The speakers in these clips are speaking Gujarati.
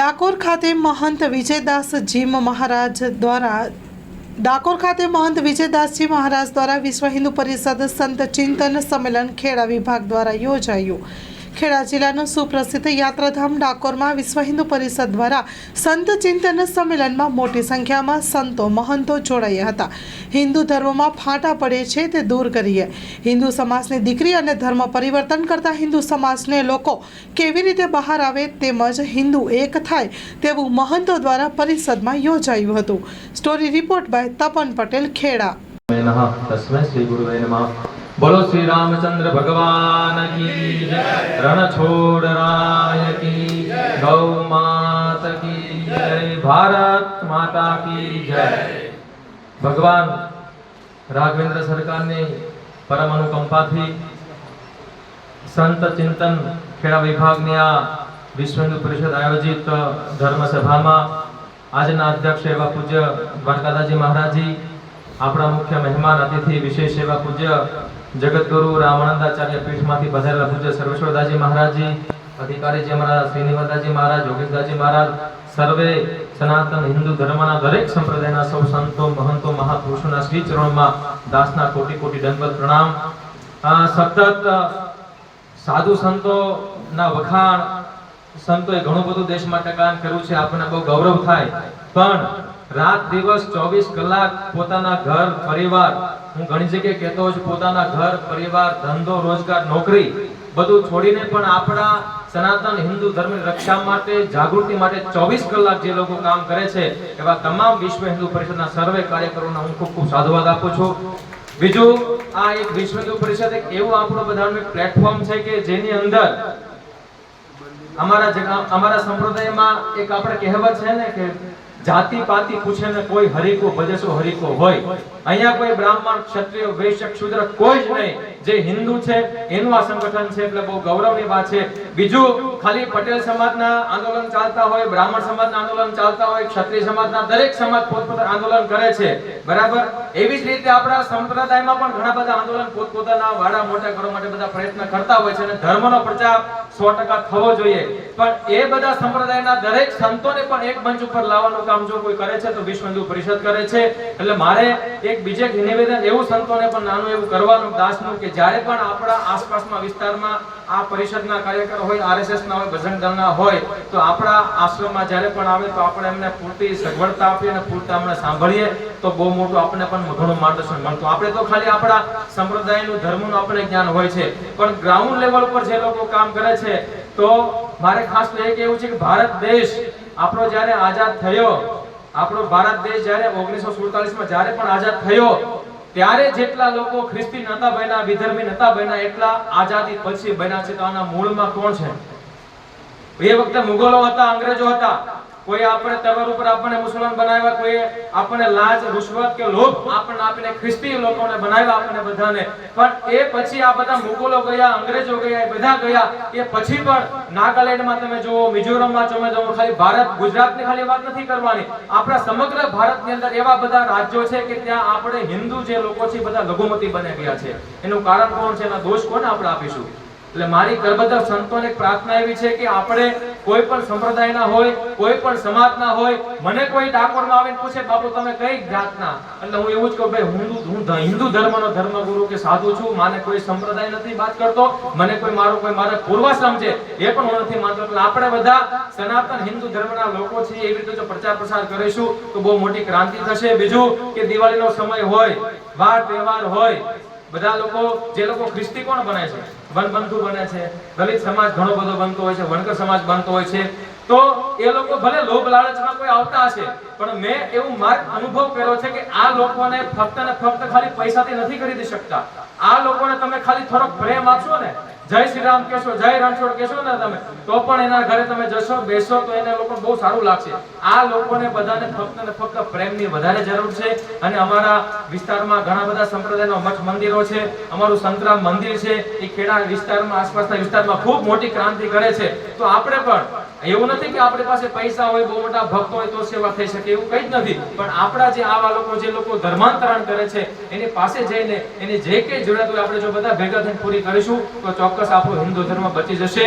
ડાકોર ખાતે મહંત વિજયદાસ જીમ મહારાજ દ્વારા ડાકોર ખાતે મહંત વિજયદાસજી મહારાજ દ્વારા વિશ્વ હિન્દુ પરિષદ સંત ચિંતન સંમેલન ખેડા વિભાગ દ્વારા યોજાયું. ખેડા જિલ્લાનું સુપ્રસિદ્ધ યાત્રાધામ ડાકોરમાં વિશ્વ હિન્દુ પરિષદ દ્વારા સંત ચિંતન સંમેલનમાં મોટી સંખ્યામાં સંતો મહંતો જોડાયા હતા. હિન્દુ ધર્મમાં ફાટા પડે છે તે દૂર કરીએ. હિન્દુ સમાજની દીકરી અને ધર્મ પરિવર્તન કરતા હિન્દુ સમાજને લોકો કેવી રીતે બહાર આવે તેમજ હિન્દુ એક થાય તેવું મહંતો દ્વારા પરિષદમાં યોજાયું હતું. Story report by Tapan Patel, Kheda. બોલો શ્રી રામચંદ્ર ભગવાન કી રણ રણછોડ રાય કી ગૌ માત કી જય, ભારત માતા કી જય. ભગવાન રાઘવેન્દ્ર સરકારની પરમ અનુકંપાથી સંત ચિંતન ખેડા વિભાગની આ વિશ્વ હિન્દુ પરિષદ આયોજિત ધર્મ સભામાં આજના અધ્યક્ષ એવા પૂજ્ય દ્વારકાદાજી મહારાજી આપણા મુખ્ય મહેમાન અતિથિ વિશેષ એવા પૂજ્ય જગતગુરુ રામાનંદાચાર્ય પીઠમાંથી પધારેલા પૂજ્ય સર્વેશ્વરદાજી મહારાજી અધિકારીજી અમારા શ્રીનિવાસદાસજી મહારાજ, યોગેશદાસજી મહારાજ, સર્વે સનાતન હિન્દુ ધર્મના દરેક સંપ્રદાયના સૌ સંતો, મહંતો, મહાપુરુષોના શ્રી ચરણોમાં દાસના કોટી કોટી દંગલ પ્રણામ. સતત સાધુ સંતોના વખાણ સંતોએ ઘણું બધું દેશ માટે કામ કર્યું છે, આપણને બહુ ગૌરવ થાય. પણ રાત દિવસ ચોવીસ કલાક પોતાના ઘર, પરિવાર, હું ઘણી જગ્યાએ કહેતો છું, પોતાના ઘર, પરિવાર, ધંધો, રોજગાર, નોકરી, બધું છોડીને પણ આપણા સનાતન હિન્દુ ધર્મની રક્ષા માટે, જાગૃતિ માટે ચોવીસ કલાક જે લોકો કામ કરે છે, એવા તમામ વિશ્વ હિન્દુ પરિષદના સર્વે કાર્યકરોને હું ખૂબ ખૂબ સાધુવાદ આપું છું. બીજું, આ એક વિશ્વ હિન્દુ પરિષદ એક એવું આપણો બધાનું એક પ્લેટફોર્મ છે કે જેની અંદર અમારા અમારા સંપ્રદાયમાં એક આપણે કહેવત છે ને કે જાતિ પાતિ પૂછે ને કોઈ હરિકો ભજસો હરિકો હોય. અહીંયા કોઈ બ્રાહ્મણ, ક્ષત્રિય વૈશ્ય શુદ્ર કોઈ જ નહીં. જે હિન્દુ છે, એનું આ સંગઠન છે, એટલે બહુ ગૌરવની વાત છે. બીજું, ખાલી પટેલ સમાજના આંદોલન ચાલતા હોય, બ્રાહ્મણ સમાજના આંદોલન ચાલતા હોય, ક્ષત્રિય સમાજના દરેક સમાજ પોતપોતાનું આંદોલન કરે છે. બરાબર? એવી જ રીતે આપણા સંપ્રદાયમાં પણ ઘણા બધા આંદોલન પોતપોતાના વાડા મોટા કરવા માટે બધા પ્રયત્ન કરતા હોય છે અને ધર્મનો પ્રચાર સો ટકા થવો જોઈએ. પણ એ બધા સંપ્રદાયના દરેક સંતોને પણ એક મંચ ઉપર લાવવાનું કામ જો કોઈ કરે છે, તો વિશ્વ હિન્દુ પરિષદ કરે છે. એટલે મારે એક બીજે નિવેદન એવું સંતોને પણ નાનું એવું કરવાનું, દાસનું કે જ્યારે પણ આપણા આસપાસના વિસ્તારમાં આ પરિષદના કાર્યકર હોય આરએસએસ ના હોય, ભજન દળના હોય, તો આપણા આશ્રમમાં જ્યારે પણ આવે તો આપણે એમને પૂરતી સગવડતા આપીએ અને પૂરતા એમને સાંભળીએ, તો બહુ મોટું આપણને પણ ઘણું માર્ગદર્શન મળતું. આપણે તો ખાલી આપણા સંપ્રદાયનું, ધર્મનું આપણે જ્ઞાન હોય છે. પણ ગ્રાઉન્ડ લેવલ પર જે લોકો કામ કરે છે, તો મારે ખાસ તો એ કહેવું છે કે ભારત દેશ આપણો જ્યારે આઝાદ થયો, આપણો ભારત દેશ જ્યારે ઓગણીસો સુડતાલીસમાં જ્યારે પણ આઝાદ થયો ત્યારે જેટલા લોકો ખ્રિસ્તી નતા બન્યા, વિધર્મી નતા બન્યા, એટલા આઝાદી પછી બન્યા છે. તો આના મૂળમાં કોણ છે? એ વખતે મુગલો હતા, અંગ્રેજો હતા. કોઈ આપણે તરવર ઉપર આપણને મુસલમાન બનાવ્યા, કોઈ આપણને લાજ, રૂશ્વત કે લોભ આપણને આપીને ખ્રિસ્તી લોકોને બનાવ્યા આપણને બધાને. પણ એ પછી આ બધા મુગલો ગયા, અંગ્રેજો ગયા, એ બધા ગયા, એ પછી પણ નાગાલેન્ડમાં તમે જુઓ, મિઝોરમમાં તમે જુઓ, ખાલી ભારત, ગુજરાતની ખાલી વાત નથી કરવાની. આપણા સમગ્ર ભારતની અંદર એવા બધા રાજ્યો છે કે ત્યાં આપણે હિન્દુ જે લોકો છે બધા લઘુમતી બની ગયા છે. એનું કારણ કોણ છે? એના દોષ કોને આપણે આપીશું? એટલે મારી ગર્ભધર સંતોને પ્રાર્થના એવી છે કે આપણે કોઈ પણ સંપ્રદાયના હોય, કોઈ પણ સમાજના હોય, મને કોઈ ડાકોરમાં આવીને પૂછે, બાપુ, તમે કઈ જાતના એટલે હું એવું જ કહું, ભાઈ, હું હું હિન્દુ ધર્મનો ધર્મગુરુ કે સાધુ છું, માને કોઈ સંપ્રદાય નથી વાત કરતો, મને કોઈ મારો, કોઈ મારે પૂર્વાશ્રમ છે, એ પણ હું નથી માનતો. એટલે આપણે બધા સનાતન હિન્દુ ધર્મના લોકો છીએ, એવી રીતે જો પ્રચાર પ્રસાર કરીશું, તો બહુ મોટી ક્રાંતિ થશે. બીજું કે દિવાળીનો સમય હોય વાર તહેવાર હોય બધા લોકો, જે લોકો ખ્રિસ્તી કોણ બને છે? વનબંધુ બને છે. દલિત સમાજ ઘણો બધો બનતો હોય છે, વણકર સમાજ બનતો હોય છે. તો એ લોકો ભલે લોભ લાલચમાં કોઈ આવતા હશે, પણ મેં એવું માર્ગ અનુભવ કર્યો છે કે આ લોકોને ફક્ત ને ફક્ત ખાલી પૈસાથી નથી ખરીદી શકતા. આ લોકોને તમે ખાલી થોડોક પ્રેમ આપશો ને, જય શ્રી રામ કહેશો, જય રણછોડ કેશો ને તમે, તો પણ એના ઘરે તમે જશો, બેસો તો એને લોકો બહુ સારું લાગશે. આ લોકોને બધાને ફક્ત ને ફક્ત પ્રેમની વધારે જરૂર છે અને અમારા વિસ્તારમાં ઘણા બધા સંપ્રદાયના મઠ મંદિરો છે, અમારું સંતરામ મંદિર છે, એ ખેડા વિસ્તારમાં, આસપાસના વિસ્તારમાં ખૂબ મોટી ક્રાંતિ કરે છે. તો આપણે પણ એવું નથી કે આપણી પાસે પૈસા હોય, બહુ મોટા ભક્તો હોય તો સેવા થઈ શકે, એવું કંઈ જ નથી. પણ આપણા જે આવા લોકો, જે લોકો ધર્માંતરણ કરે છે, એની પાસે જઈને એની જે કંઈ જરૂરિયાત હોય, આપણે જો બધા ભેગા થઈને પૂરી કરીશું, તો ચોક્કસ આપણો હિન્દુ ધર્મ બચી જશે.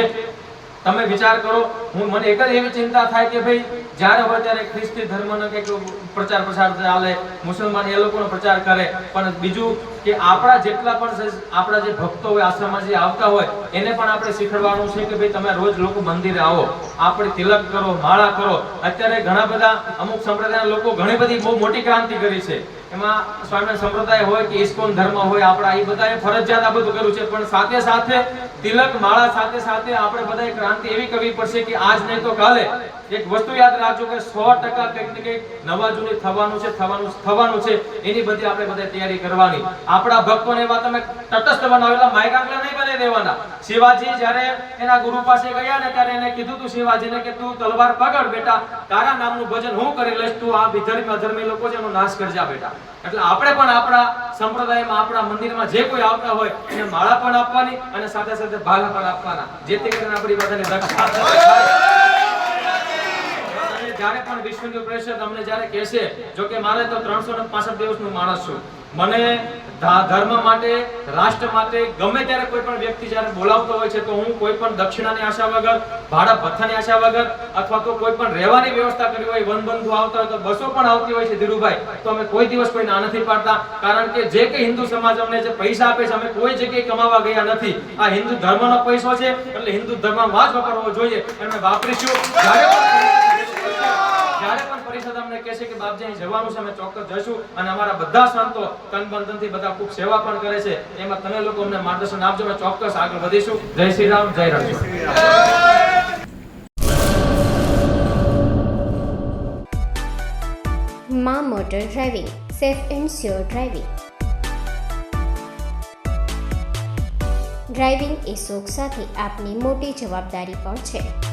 તમે વિચાર કરો, હું મને એક જ એવી ચિંતા થાય કે ભાઈ, જ્યારે હોય ત્યારે ખ્રિસ્તી ધર્મનો કંઈક પ્રચાર પ્રસાર ચાલે, મુસલમાન એ લોકોનો પ્રચાર કરે, પણ બીજું કે આપણા જેટલા પણ આપણા જે ભક્તો હોય, આશ્રમમાં જે આવતા હોય, એને પણ આપણે શીખવાડવાનું છે કે ભાઈ તમે રોજ લોકો મંદિરે આવો, આપણે તિલક કરો, માળા કરો. અત્યારે ઘણા બધા અમુક સંપ્રદાયના લોકો ઘણી બધી બહુ મોટી ક્રાંતિ કરી છે. એમાં સ્વામિનારાયણ સંપ્રદાય હોય કે ઇસ્કોન ધર્મ હોય, આપણા એ બધાએ ફરજિયાત આ બધું કર્યું છે, પણ સાથે સાથે તિલક માળા સાથે સાથે આપણે બધાએ ક્રાંતિ એવી કરવી પડશે કે આજ નહીં તો કાલે. એક વસ્તુ યાદ રાખજો કે સો ટકા કંઈક ને કંઈક નવા જૂની થવાનું છે, થવાનું થવાનું છે. એની બધી આપણે બધા તૈયારી કરવાની. આપણા ભક્તોને એવા તમે તટસ્થ બનાવેલા માયકાંકલા નહીં બની દેવાના. શિવાજી જ્યારે એના ગુરુ પાસે ગયા ને ત્યારે એને કીધું તું શિવાજીને કે તું તલવાર પકડ બેટા, તારા નામનું ભજન હું કરી લઈશ, તું આ વિધર્મી, અધર્મી લોકો છે એનો નાશ કરજા બેટા. એટલે આપણે પણ આપણા સંપ્રદાયમાં, આપણા મંદિરમાં જે કોઈ આવતા હોય એને માળા પણ આપવાની અને સાથે સાથે ભાલા પણ આપવાના. જેથી કરીને આપણી બધાને રક્ષા જ્યારે પણ વિશ્વ હિન્દુ પરિષદ અમને જ્યારે કહેશે જો કે મારે તો ત્રણસો ને પાસઠ દિવસનું માણસ છું. મને ધર્મ માટે, રાષ્ટ્ર માટે ગમે ત્યારે કોઈ પણ વ્યક્તિ જ્યારે બોલાવતો હોય છે, તો હું કોઈ પણ દક્ષિણાની આશા વગર, ભાડા ભથ્થાની આશા વગર અથવા તો કોઈ પણ રહેવાની વ્યવસ્થા કરી હોય, વનબંધુ આવતા હોય તો બસો પણ આવતી હોય છે, ધીરુભાઈ. તો અમે કોઈ દિવસ કોઈ ના નથી પાડતા. કારણ કે જે કે હિન્દુ સમાજ અમને જે પૈસા આપે છે, અમે કોઈ જગ્યાએ કમાવા ગયા નથી. આ હિન્દુ ધર્મનો પૈસો છે, એટલે હિન્દુ ધર્મમાં જ વાપરવો જોઈએ. અને વાપરીશું. જ્યારે પણ પરિષદ અમને કહેશે કે બાપજી અહીં જવાનું છે અમે ચોક્કસ જશું અને અમારા બધા સંતો તન મન ધનથી બધા ખૂબ સેવા પણ કરે છે. એમાં તમે લોકો અમને માર્ગદર્શન આપજો અમે ચોક્કસ આગળ વધીશું. જય શ્રી રામ જય રામ. મા motor driving safe and sure driving. Driving એ શોખ સાથે આપની મોટી જવાબદારી પણ છે.